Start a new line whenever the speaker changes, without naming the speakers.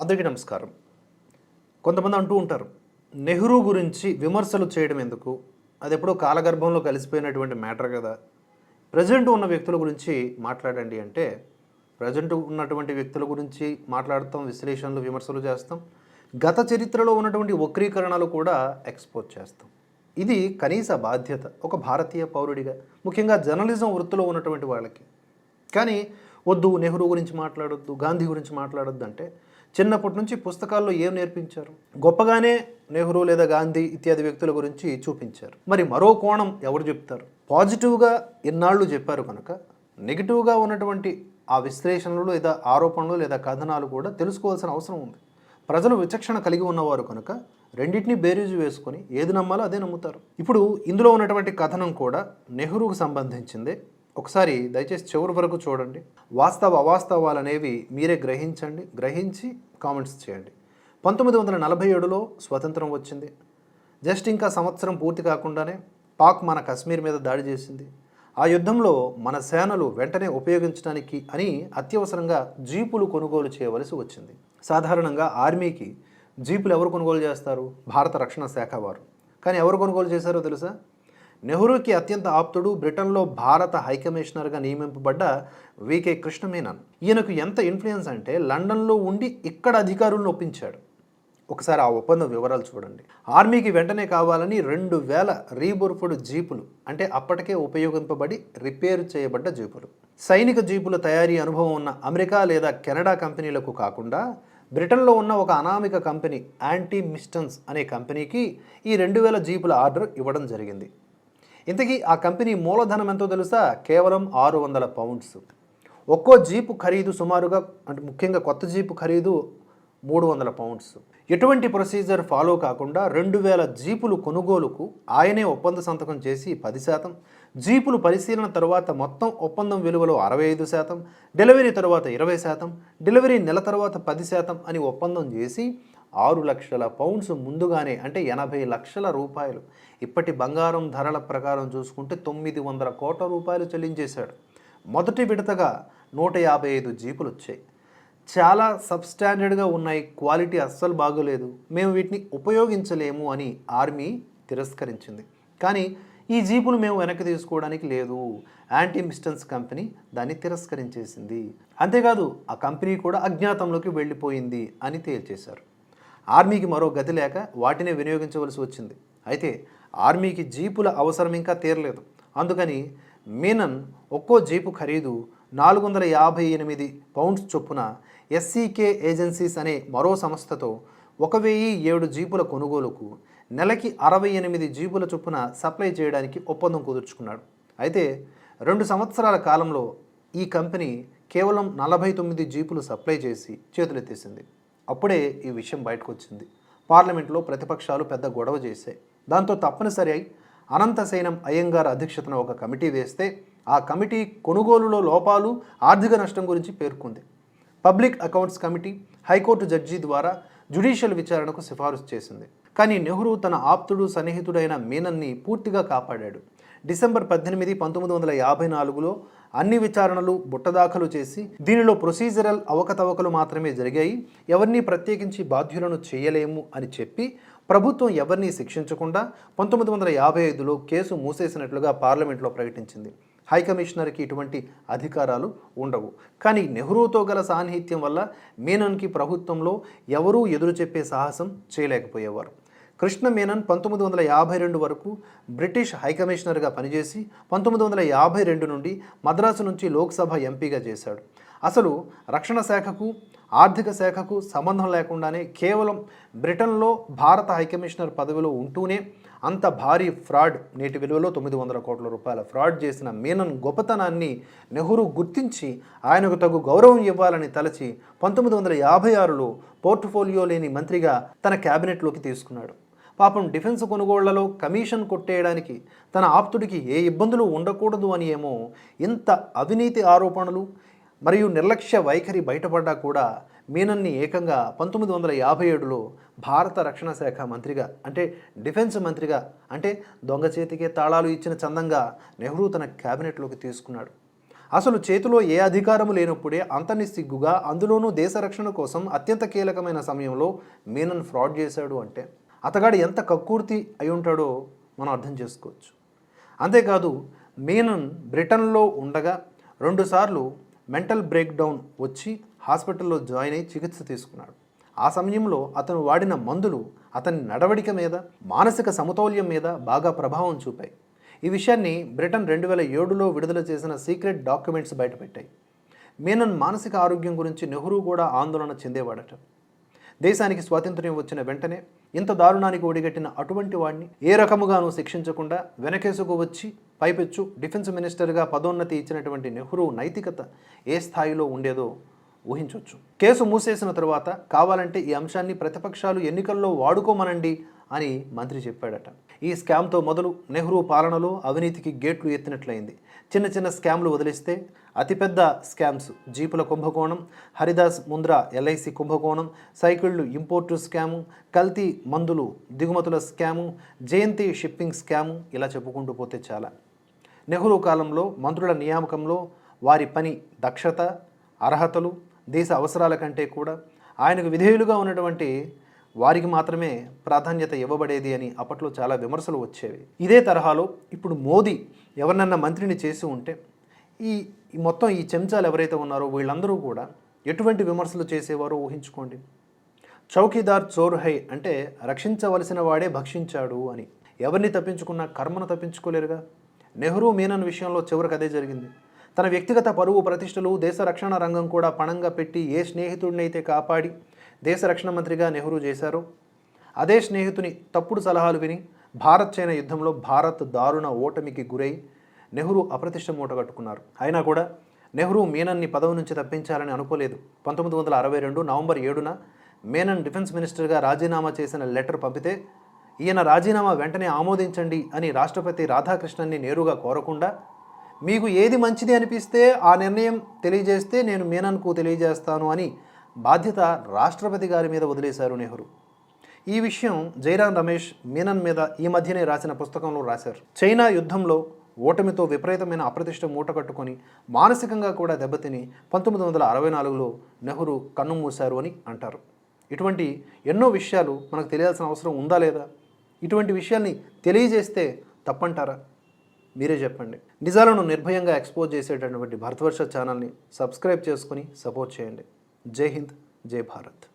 అందరికీ నమస్కారం. కొంతమంది అంటూ ఉంటారు నెహ్రూ గురించి విమర్శలు చేయడం ఎందుకు? అది ఎప్పుడో కాలగర్భంలో కలిసిపోయినటువంటి మ్యాటర్ కదా. ప్రజెంట్ ఉన్న వ్యక్తుల గురించి మాట్లాడండి అంటే ప్రజెంట్ ఉన్నటువంటి వ్యక్తుల గురించి మాట్లాడతాం విశ్లేషణలు విమర్శలు చేస్తాం. గత చరిత్రలో ఉన్నటువంటి వక్రీకరణలు కూడా ఎక్స్పోజ్ చేస్తాం. ఇది కనీస బాధ్యత ఒక భారతీయ పౌరుడిగా ముఖ్యంగా జర్నలిజం వృత్తిలో ఉన్నటువంటి వాళ్ళకి. కానీ వద్దు నెహ్రూ గురించి మాట్లాడొద్దు గాంధీ గురించి మాట్లాడొద్దు అంటే చిన్నప్పటి నుంచి పుస్తకాల్లో ఏం నేర్పించారు? గొప్పగానే నెహ్రూ లేదా గాంధీ ఇత్యాది వ్యక్తుల గురించి చూపించారు. మరి మరో కోణం ఎవరు చెప్తారు? పాజిటివ్గా ఇన్నాళ్ళు చెప్పారు కనుక నెగిటివ్గా ఉన్నటువంటి ఆ విశ్లేషణలు లేదా ఆరోపణలు లేదా కథనాలు కూడా తెలుసుకోవాల్సిన అవసరం ఉంది. ప్రజలు విచక్షణ కలిగి ఉన్నవారు కనుక రెండింటిని బేరీజు వేసుకొని ఏది నమ్మాలో అదే నమ్ముతారు. ఇప్పుడు ఇందులో ఉన్నటువంటి కథనం కూడా నెహ్రూకు సంబంధించిందే. ఒకసారి దయచేసి చివరి వరకు చూడండి. వాస్తవ అవాస్తవాలు అనేవి మీరే గ్రహించండి. గ్రహించి కామెంట్స్ చేయండి. పంతొమ్మిది వందల నలభై ఏడులో స్వతంత్రం వచ్చింది. జస్ట్ ఇంకా సంవత్సరం పూర్తి కాకుండానే పాక్ మన కశ్మీర్ మీద దాడి చేసింది. ఆ యుద్ధంలో మన సేనలు వెంటనే ఉపయోగించడానికి అని అత్యవసరంగా జీపులు కొనుగోలు చేయవలసి వచ్చింది. సాధారణంగా ఆర్మీకి జీపులు ఎవరు కొనుగోలు చేస్తారు? భారత రక్షణ శాఖ వారు. కానీ ఎవరు కొనుగోలు చేశారో తెలుసా? నెహ్రూకి అత్యంత ఆప్తుడు బ్రిటన్లో భారత హైకమిషనర్గా నియమింపబడ్డ వికే కృష్ణమేనన్. ఈయనకు ఎంత ఇన్ఫ్లుయెన్స్ అంటే లండన్లో ఉండి ఇక్కడ అధికారులను ఒప్పించాడు. ఒకసారి ఆ ఒప్పందం వివరాలు చూడండి. ఆర్మీకి వెంటనే కావాలని రెండు వేల రీబుర్ఫుడ్ జీపులు అంటే అప్పటికే ఉపయోగింపబడి రిపేర్ చేయబడ్డ జీపులు. సైనిక జీపుల తయారీ అనుభవం ఉన్న అమెరికా లేదా కెనడా కంపెనీలకు కాకుండా బ్రిటన్లో ఉన్న ఒక అనామిక కంపెనీ యాంటీ మిస్టన్స్ అనే కంపెనీకి ఈ రెండు వేల జీపుల ఆర్డర్ ఇవ్వడం జరిగింది. ఇంతకీ ఆ కంపెనీ మూలధనం ఎంతో తెలుసా? కేవలం ఆరు వందల పౌండ్స్. ఒక్కో జీపు ఖరీదు సుమారుగా అంటే ముఖ్యంగా కొత్త జీపు ఖరీదు మూడు వందల పౌండ్స్. ఎటువంటి ప్రొసీజర్ ఫాలో కాకుండా రెండు వేల జీపులు కొనుగోలుకు ఆయనే ఒప్పంద సంతకం చేసి పది శాతం జీపులు పరిశీలన తర్వాత మొత్తం ఒప్పందం విలువలో అరవై ఐదు శాతం డెలివరీ తరువాత ఇరవై శాతం డెలివరీ నెల తర్వాత పది శాతం అని ఒప్పందం చేసి ఆరు లక్షల పౌండ్స్ ముందుగానే అంటే ఎనభై లక్షల రూపాయలు. ఇప్పటి బంగారం ధరల ప్రకారం చూసుకుంటే తొమ్మిది వందల కోట్ల రూపాయలు చెల్లించేశాడు. మొదటి విడతగా నూట యాభై ఐదు జీపులు వచ్చాయి. చాలా సబ్స్టాండర్డ్గా ఉన్నాయి క్వాలిటీ అస్సలు బాగోలేదు. మేము వీటిని ఉపయోగించలేము అని ఆర్మీ తిరస్కరించింది. కానీ ఈ జీపులు మేము వెనక్కి తీసుకోవడానికి లేదు. యాంటీ మిస్టన్స్ కంపెనీ దాన్ని తిరస్కరించేసింది. అంతేకాదు ఆ కంపెనీ కూడా అజ్ఞాతంలోకి వెళ్ళిపోయింది అని తేల్చేశారు. ఆర్మీకి మరో గతి లేక వాటినే వినియోగించవలసి వచ్చింది. అయితే ఆర్మీకి జీపుల అవసరం ఇంకా తీరలేదు. అందుకని మీనన్ ఒక్కో జీపు ఖరీదు నాలుగు వందల యాభై ఎనిమిది పౌండ్స్ చొప్పున ఎస్సీకే ఏజెన్సీస్ అనే మరో సంస్థతో ఒక వెయ్యి ఏడు జీపుల కొనుగోలుకు నెలకి అరవై ఎనిమిది జీపుల చొప్పున సప్లై చేయడానికి ఒప్పందం కుదుర్చుకున్నాడు. అయితే రెండు సంవత్సరాల కాలంలో ఈ కంపెనీ కేవలం నలభై తొమ్మిది జీపులు సప్లై చేసి చేతులెత్తేసింది. అప్పుడే ఈ విషయం బయటకు వచ్చింది పార్లమెంట్లో ప్రతిపక్షాలు పెద్ద గొడవ చేశాయి. దాంతో తప్పనిసరి అయి అనంతసేనం అయ్యంగార్ అధ్యక్షతన ఒక కమిటీ వేస్తే ఆ కమిటీ కొనుగోలులో లోపాలు ఆర్థిక నష్టం గురించి పేర్కొంది. Public accounts committee high court judge ద్వారా జ్యుడిషియల్ విచారణకు సిఫారసు చేసింది. కానీ నెహ్రూ తన ఆప్తుడు సన్నిహితుడైన మీనన్ని పూర్తిగా కాపాడాడు. డిసెంబర్ పద్దెనిమిది పంతొమ్మిది వందల యాభై నాలుగులో అన్ని విచారణలు బుట్టదాఖలు చేసి దీనిలో ప్రొసీజరల్ అవకతవకలు మాత్రమే జరిగాయి. ఎవరిని ప్రత్యేకించి బాధ్యులను చేయలేము అని చెప్పి ప్రభుత్వం ఎవరిని శిక్షించకుండా పంతొమ్మిది వందల యాభై ఐదులో కేసు మూసేసినట్లుగా పార్లమెంట్లో ప్రకటించింది. హై కమిషనర్కి ఇటువంటి అధికారాలు ఉండవు. కానీ నెహ్రూతో గల సాన్నిహిత్యం వల్ల మీనన్కి ప్రభుత్వంలో ఎవరూ ఎదురు చెప్పే సాహసం చేయలేకపోయేవారు. కృష్ణ మేనన్ పంతొమ్మిది వందల యాభై రెండు వరకు బ్రిటిష్ హైకమిషనర్గా పనిచేసి పంతొమ్మిది వందల యాభై రెండు నుండి మద్రాసు నుంచి లోక్సభ ఎంపీగా చేశాడు. అసలు రక్షణ శాఖకు ఆర్థిక శాఖకు సంబంధం లేకుండానే కేవలం బ్రిటన్లో భారత హైకమిషనర్ పదవిలో ఉంటూనే అంత భారీ ఫ్రాడ్ నేటి విలువలో తొమ్మిది వందల కోట్ల రూపాయల ఫ్రాడ్ చేసిన మీనన్ గొప్పతనాన్ని నెహ్రూ గుర్తించి ఆయనకు తగు గౌరవం ఇవ్వాలని తలచి పంతొమ్మిది వందల యాభై ఆరులో పోర్ట్ఫోలియో లేని మంత్రిగా తన క్యాబినెట్లోకి తీసుకున్నాడు. పాపం డిఫెన్స్ కొనుగోళ్ళలో కమిషన్ కొట్టేయడానికి తన ఆప్తుడికి ఏ ఇబ్బందులు ఉండకూడదు అని ఏమో ఇంత అవినీతి ఆరోపణలు మరియు నిర్లక్ష్య వైఖరి బయటపడ్డా కూడా మీనన్ని ఏకంగా పంతొమ్మిది వందల యాభై ఏడులో భారత రక్షణ శాఖ మంత్రిగా అంటే డిఫెన్స్ మంత్రిగా అంటే దొంగ చేతికే తాళాలు ఇచ్చిన చందంగా నెహ్రూ తన క్యాబినెట్లోకి తీసుకున్నాడు. అసలు చేతిలో ఏ అధికారము లేనప్పుడే అంతని సిగ్గుగా అందులోనూ దేశ రక్షణ కోసం అత్యంత కీలకమైన సమయంలో మీనన్ ఫ్రాడ్ చేశాడు అంటే అతగాడు ఎంత కక్కుర్తి అయి ఉంటాడో మనం అర్థం చేసుకోవచ్చు. అంతేకాదు మీనన్ బ్రిటన్లో ఉండగా రెండుసార్లు మెంటల్ బ్రేక్ డౌన్ వచ్చి హాస్పిటల్లో జాయిన్ అయి చికిత్స తీసుకున్నాడు. ఆ సమయంలో అతను వాడిన మందులు అతని నడవడిక మీద మానసిక సమతౌల్యం మీద బాగా ప్రభావం చూపాయి. ఈ విషయాన్ని బ్రిటన్ రెండు వేల ఏడులో విడుదల చేసిన సీక్రెట్ డాక్యుమెంట్స్ బయటపెట్టాయి. మీనన్ మానసిక ఆరోగ్యం గురించి నెహ్రూ కూడా ఆందోళన చెందేవాడట. దేశానికి స్వాతంత్ర్యం వచ్చిన వెంటనే ఇంత దారుణానికి ఒడిగట్టిన అటువంటి వాడిని ఏ రకముగానూ శిక్షించకుండా వెనకేసుకు వచ్చి పైపెచ్చు డిఫెన్స్ మినిస్టర్గా పదోన్నతి ఇచ్చినటువంటి నెహ్రూ నైతికత ఏ స్థాయిలో ఉండేదో ఊహించవచ్చు కేసు మూసేసిన తర్వాత కావాలంటే ఈ అంశాన్ని ప్రతిపక్షాలు ఎన్నికల్లో వాడుకోమనండి అని మంత్రి చెప్పాడట. ఈ స్కామ్తో మొదలు నెహ్రూ పాలనలో అవినీతికి గేట్లు ఎత్తినట్లయింది. చిన్న చిన్న స్కామ్లు వదిలిస్తే అతిపెద్ద స్కామ్స్ జీపుల కుంభకోణం హరిదాస్ ముంద్రా ఎల్ఐసి కుంభకోణం సైకిళ్ళు ఇంపోర్టు స్కాము కల్తీ మందులు దిగుమతుల స్కాము జయంతి షిప్పింగ్ స్కాము ఇలా చెప్పుకుంటూ పోతే చాలా. నెహ్రూ కాలంలో మంత్రుల నియామకంలో వారి పని దక్షత అర్హతలు దేశ అవసరాల కంటే కూడా ఆయనకు విధేయులుగా ఉన్నటువంటి వారికి మాత్రమే ప్రాధాన్యత ఇవ్వబడేది అని అప్పట్లో చాలా విమర్శలు వచ్చేవి. ఇదే తరహాలో ఇప్పుడు మోదీ ఎవరినన్నా మంత్రిని చేసి ఉంటే ఈ మొత్తం ఈ చెంచాలు ఎవరైతే ఉన్నారో వీళ్ళందరూ కూడా ఎటువంటి విమర్శలు చేసేవారో ఊహించుకోండి. చౌకీదార్ చోర్ హై అంటే రక్షించవలసిన వాడే భక్షించాడు అని. ఎవరిని తప్పించుకున్నా కర్మను తప్పించుకోలేరుగా. నెహ్రూ మీనన్ విషయంలో చివరికి అదే జరిగింది. తన వ్యక్తిగత పరువు ప్రతిష్టలు దేశ రక్షణ రంగం కూడా పణంగా పెట్టి ఏ స్నేహితుడినైతే కాపాడి దేశ రక్షణ మంత్రిగా నెహ్రూ చేశారు. అదే స్నేహితుని తప్పుడు సలహాలు విని భారత్ చైనా యుద్ధంలో భారత్ దారుణ ఓటమికి గురై నెహ్రూ అప్రతిష్ట మూటగట్టుకున్నారు అయినా కూడా నెహ్రూ మీనన్ని పదవి నుంచి తప్పించాలని అనుకోలేదు. పంతొమ్మిది వందల అరవై రెండు నవంబర్ ఏడున మేనన్ డిఫెన్స్ మినిస్టర్గా రాజీనామా చేసిన లెటర్ పంపితే ఈయన రాజీనామా వెంటనే ఆమోదించండి అని రాష్ట్రపతి రాధాకృష్ణన్ని నేరుగా కోరకుండా మీకు ఏది మంచిది అనిపిస్తే ఆ నిర్ణయం తెలియజేస్తే నేను మీనన్కు తెలియజేస్తాను అని బాధ్యత రాష్ట్రపతి గారి మీద వదిలేశారు నెహ్రూ. ఈ విషయం జైరాం రమేష్ మీనన్ మీద ఈ మధ్యనే రాసిన పుస్తకంలో రాశారు. చైనా యుద్ధంలో ఓటమితో విపరీతమైన అప్రతిష్ట మూట కట్టుకొని మానసికంగా కూడా దెబ్బతిని పంతొమ్మిది వందల అరవై నాలుగులో నెహ్రూ కన్ను మూశారు అని అంటారు. ఇటువంటి ఎన్నో విషయాలు మనకు తెలియాల్సిన అవసరం ఉందా లేదా? ఇటువంటి విషయాల్ని తెలియజేస్తే తప్పంటారా? మీరే చెప్పండి. నిజాలను నిర్భయంగా ఎక్స్పోజ్ చేసేటటువంటి భరతవర్ష ఛానల్ని సబ్స్క్రైబ్ చేసుకొని సపోర్ట్ చేయండి. जय हिंद जय भारत।